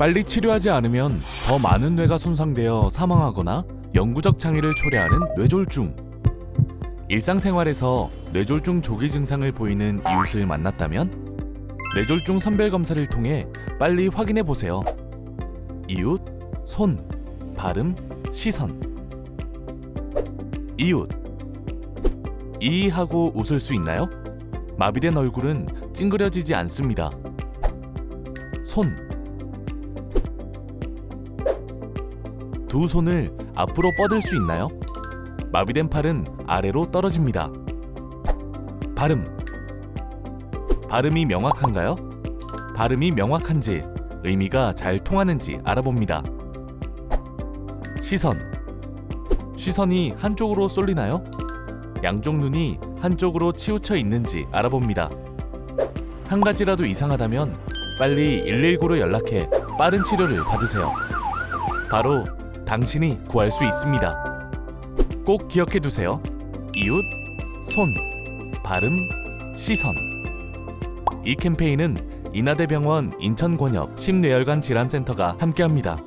빨리 치료하지 않으면 더 많은 뇌가 손상되어 사망하거나 영구적 장애를 초래하는 뇌졸중. 일상생활에서 뇌졸중 조기 증상을 보이는 이웃을 만났다면 뇌졸중 선별 검사를 통해 빨리 확인해 보세요. 이웃, 손, 발음, 시선. 이웃. 이하고 웃을 수 있나요? 마비된 얼굴은 찡그려지지 않습니다. 손. 두 손을 앞으로 뻗을 수 있나요? 마비된 팔은 아래로 떨어집니다. 발음. 발음이 명확한가요? 발음이 명확한지 의미가 잘 통하는지 알아봅니다. 시선. 시선이 한쪽으로 쏠리나요? 양쪽 눈이 한쪽으로 치우쳐 있는지 알아봅니다. 한 가지라도 이상하다면 빨리 119로 연락해 빠른 치료를 받으세요. 바로 당신이 구할 수 있습니다. 꼭 기억해 두세요. 이웃, 손, 발음, 시선. 이 캠페인은 인하대병원 인천권역 심뇌혈관 질환센터가 함께합니다.